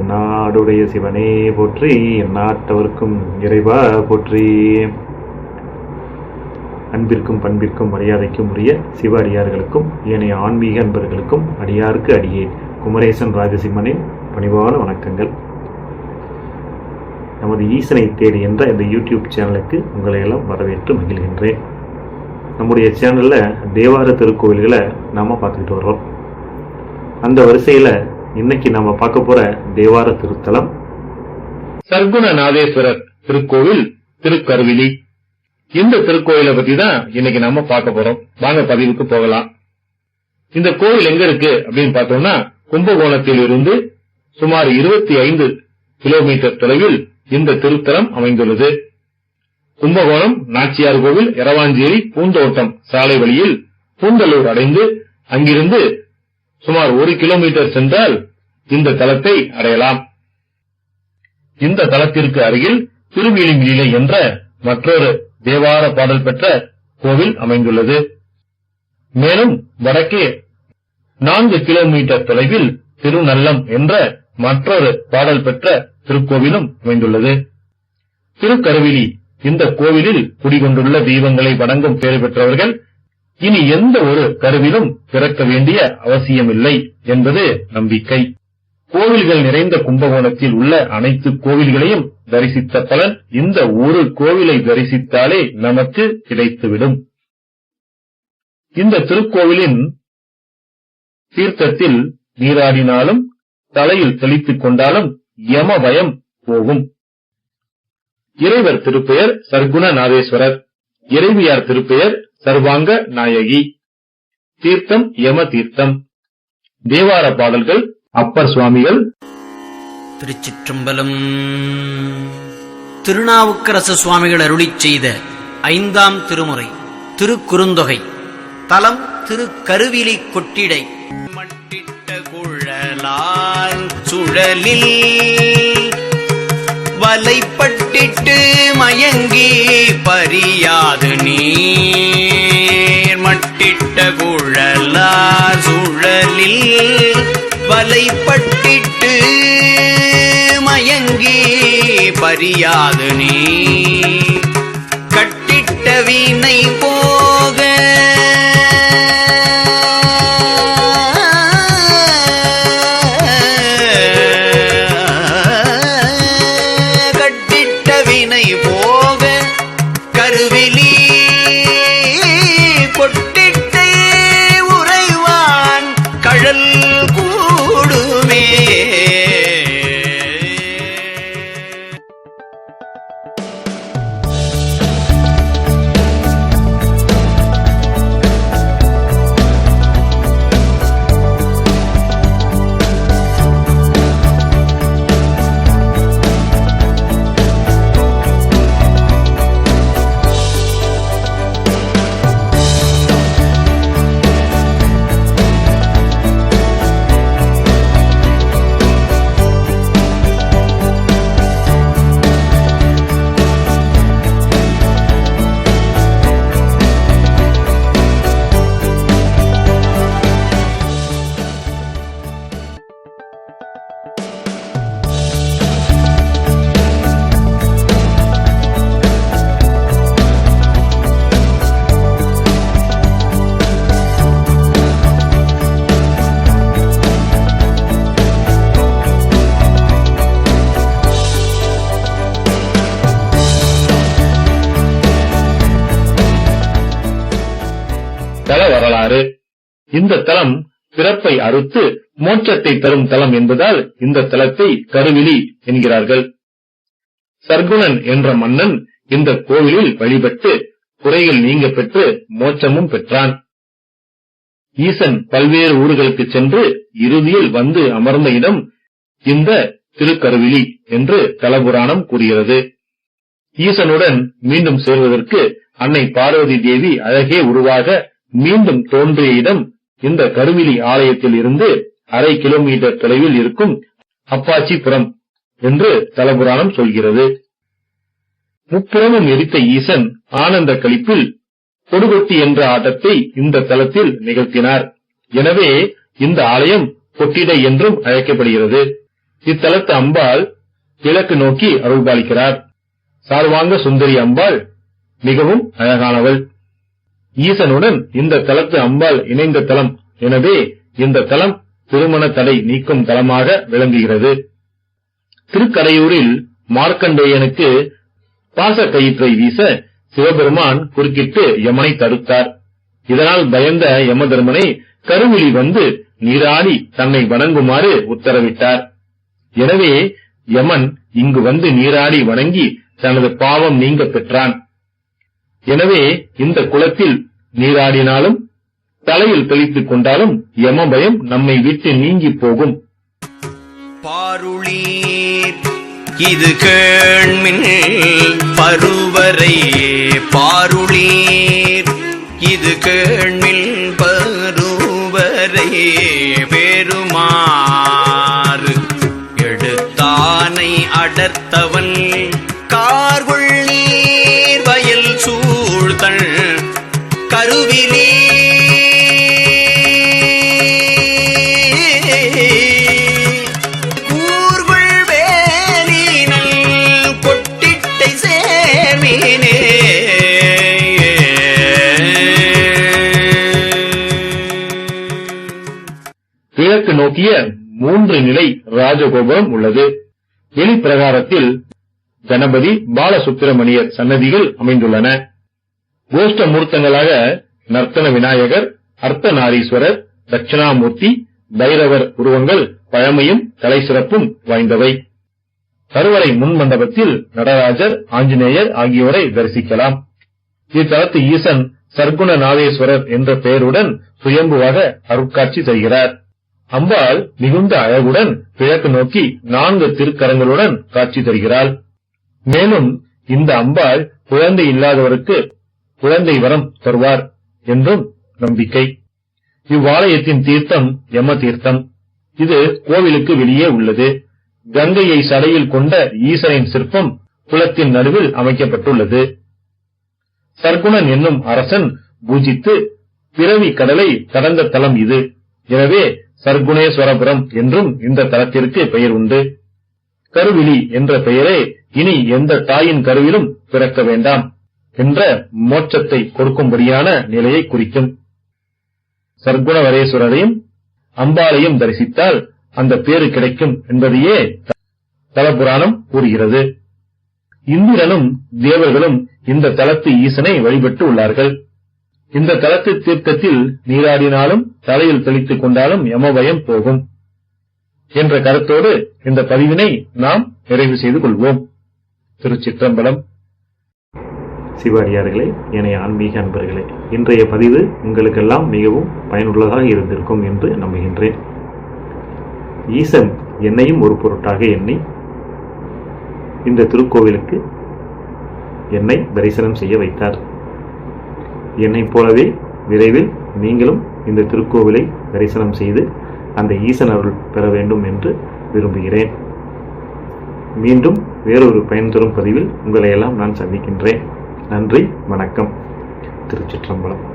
நாடுடைய சிவனே போற்றி நாட்டவர்க்கும் இறைவா போற்றி. அன்பிற்கும் பண்பிற்கும் மரியாதைக்கும் உரிய சிவ அடியார்களுக்கும் ஏனைய ஆன்மீக அன்பர்களுக்கும் அடியாருக்கு அடியே குமரேசன் ராஜசிம்மனின் பணிவான வணக்கங்கள். நமது ஈசனை தேடி என்ற இந்த யூடியூப் சேனலுக்கு உங்களை எல்லாம் வரவேற்று மகிழ்கின்றேன். நம்முடைய சேனலில் தேவார திருக்கோவில்களை நாம் பார்த்துக்கிட்டு வர்றோம் அந்த வரிசையில் இன்னைக்கு நாம பார்க்க போற தேவார திருத்தலம். சர்க்குணநாதேஸ்வரர் திருக்கோவில் திருக்கருவிலி இந்த திருக்கோயிலை பத்தி தான் இன்னைக்கு நாம பார்க்க போறோம். வாங்க பதிவுக்கு போகலாம். இந்த கோவில் எங்க இருக்கு அப்படின்னு பார்த்தோம்னா கும்பகோணத்தில் இருந்து சுமார் இருபத்தி ஐந்து கிலோமீட்டர் தொலைவில் இந்த திருத்தலம் அமைந்துள்ளது. கும்பகோணம் நாச்சியார் கோவில் எரவாஞ்சேரி பூந்தோட்டம் சாலை வழியில் பூந்தலூர் அடைந்து அங்கிருந்து சுமார் ஒரு கிலோமீட்டர் சென்றால் இந்த தலத்தை அடையலாம். இந்த தலத்திற்கு அருகில் திருவிழிமிலை என்ற மற்றொரு தேவார பாடல் பெற்ற கோவில் அமைந்துள்ளது. மேலும் வடக்கே நான்கு கிலோமீட்டர் தொலைவில் திருநல்லம் என்ற மற்றொரு பாடல் பெற்ற திருக்கோவிலும் அமைந்துள்ளது. திருக்கருவிலி இந்த கோவிலில் குடிகொண்டுள்ள தெய்வங்களை வணங்கும் பெயர் பெற்றவர்கள் இனி எந்த ஒரு கருவிலும் பிறக்க வேண்டிய அவசியமில்லை என்பது நம்பிக்கை. கோவில்கள் நிறைந்த கும்பகோணத்தில் உள்ள அனைத்து கோவில்களையும் தரிசித்த பலன் இந்த ஒரு கோவிலை தரிசித்தாலே நமக்கு கிடைத்துவிடும். இந்த திருக்கோவிலின் தீர்த்தத்தில் நீராடினாலும் தலையில் தெளித்துக் கொண்டாலும் யம பயம் போகும். இறைவர் திருப்பெயர் சர்க்குணநாதேஸ்வரர். இறைவியார் திருப்பெயர் சர்வாங்க நாயகி. தீர்த்தம் யம தீர்த்தம். தேவார பாடல்கள் அப்பர் சுவாமிகள். திருச்சிற்றம்பலம். திருநாவுக்கரசு சுவாமிகள் அருளிச் செய்த ஐந்தாம் திருமுறை திருக்குறுந்தொகை. தலம் திருக்கருவிலி கொட்டிடை. மட்டிட்ட குழலால் சுழலில் வலைப்பட்டிட்டு மயங்கி பறியாது நீர். மட்டிட்ட குழலார் சுழலில் வலைப்பட்டிட்டு மயங்கி பரியாது நீ. இந்த தலம் பிறப்பை அறுத்து மோட்சத்தை தரும் தலம் என்பதால் இந்த தலத்தை கருவிழி என்கிறார்கள். சர்க்குணன் என்ற மன்னன் இந்த கோவிலில் வழிபட்டு குறைகள் நீங்க பெற்று மோட்சமும் பெற்றான். ஈசன் பல்வேறு ஊர்களுக்கு சென்று இறுதியில் வந்து அமர்ந்த இடம் இந்த திருக்கருவிழி என்று தலபுராணம் கூறுகிறது. ஈசனுடன் மீண்டும் சேர்வதற்கு அன்னை பார்வதி தேவி அழகே உருவாக மீண்டும் தோன்றிய இடம் இந்த கருவிலி ஆலயத்தில் இருந்து அரை கிலோமீட்டர் தொலைவில் இருக்கும் அப்பாச்சிபுரம் என்று தலபுராணம் சொல்கிறது. முப்புறமும் எரித்த ஈசன் ஆனந்த களிப்பில் கொடுகொட்டி என்ற ஆட்டத்தை இந்த தலத்தில் நிகழ்த்தினார். எனவே இந்த ஆலயம் கொட்டிடை என்றும் அழைக்கப்படுகிறது. இத்தலத்து அம்பாள் கிழக்கு நோக்கி அருள்பாலிக்கிறார். சார்வாங்க சுந்தரி அம்பாள் மிகவும் அழகானவள். ஈசனுடன் இந்த தலத்து அம்பாள் இணைந்த தலம் எனவே இந்த தலம் திருமண தடை நீக்கும் தலமாக விளங்குகிறது. திருக்கடையூரில் மார்க்கண்டேயனுக்கு பாச கயிற்றை வீச சிவபெருமான் குறுக்கிட்டு யமனை தடுத்தார். இதனால் பயந்த யமதர்மனை கருவிழி வந்து நீராடி தன்னை வணங்குமாறு உத்தரவிட்டார். எனவே யமன் இங்கு வந்து நீராடி வணங்கி தனது பாவம் நீங்க பெற்றான். எனவே இந்த குளத்தில் நீராடினாலும் தலையில் தெளித்துக் கொண்டாலும் யம பயம் நம்மை விட்டு நீங்கி போகும். பாருளீர் இது கேள்மின் பருவரை பாருளீர் இது கேள்மில் பருவரை பெருமாறு எடுத்தானை அடர்த்தவன் கிழக்கு மூன்று நிலை ராஜகோபுரம் உள்ளது. வெளிப்பிரகாரத்தில் கணபதி பாலசுப்பிரமணியர் சன்னதிகள் அமைந்துள்ளன. கோஷ்ட மூர்த்தங்களாக நர்த்தன விநாயகர் அர்த்தநாரீஸ்வரர் தட்சிணாமூர்த்தி பைரவர் உருவங்கள் பழமையும் கலை சிறப்பும் வாய்ந்தவை. கருவறை முன் மண்டபத்தில் நடராஜர் ஆஞ்சநேயர் ஆகியோரை தரிசிக்கலாம். இத்தலத்து ஈசன் சர்க்குணநாதேஸ்வரர் என்ற பெயருடன் சுயம்புவாக அருட்காட்சி செய்கிறார் அம்பாள் மிகுந்த அழகுடன் கிழக்கு நோக்கி நான்கு திருக்கரங்களுடன் காட்சி தருகிறாள். மேலும் இந்த அம்பாள் குழந்தை இல்லாதவருக்கு குழந்தை வரம் தருவார் என்றும் நம்பிக்கை. இவ்வாலயத்தின் தீர்த்தம் யம தீர்த்தம் இது கோவிலுக்கு வெளியே உள்ளது. கங்கையை சடையில் கொண்ட ஈசனின் சிற்பம் குளத்தின் நடுவில் அமைக்கப்பட்டுள்ளது. சர்க்குணன் என்னும் அரசன் பூஜித்து பிறவி கடலை கடந்த தலம் இது. எனவே சர்க்குணேஸ்வரபுரம் என்றும் இந்த தலத்திற்கு பெயர் உண்டு. கருவிழி என்ற பெயரே இனி எந்த தாயின் கருவிலும் பிறக்க வேண்டாம் என்ற மோட்சத்தை கொடுக்கும்படியான நிலையை குறிக்கும். சர்க்குணவரேஸ்வரரையும் அம்பாலையும் தரிசித்தால் அந்த பேரு கிடைக்கும் என்பதையே தலபுராணம் கூறுகிறது. இந்திரனும் தேவர்களும் இந்த தலத்து ஈசனை வழிபட்டு உள்ளார்கள். இந்த தலத்து தீர்த்தத்தில் நீராடினாலும் தலையில் தெளித்துக் கொண்டாலும் யமபயம் போகும் என்ற கருத்தோடு இந்த பதிவினை நாம் நிறைவு செய்து கொள்வோம். திருச்சிற்றம்பலம். சிவாடியார்களே என ஆன்மீக அன்பர்களே இன்றைய பதிவு உங்களுக்கெல்லாம் மிகவும் பயனுள்ளதாக இருந்திருக்கும் என்று நம்புகின்றேன். ஈசன் என்னையும் ஒரு பொருட்டாக எண்ணி இந்த திருக்கோவிலுக்கு என்னை தரிசனம் செய்ய வைத்தார். என்னைப் போலவே விரைவில் நீங்களும் இந்த திருக்கோவிலை தரிசனம் செய்து அந்த ஈசன் அருள் பெற வேண்டும் என்று விரும்புகிறேன். மீண்டும் வேறொரு பயன் தரும் பதிவில் உங்களை எல்லாம் நான் சந்திக்கின்றேன். நன்றி வணக்கம். திருச்சிற்றம்பலம்.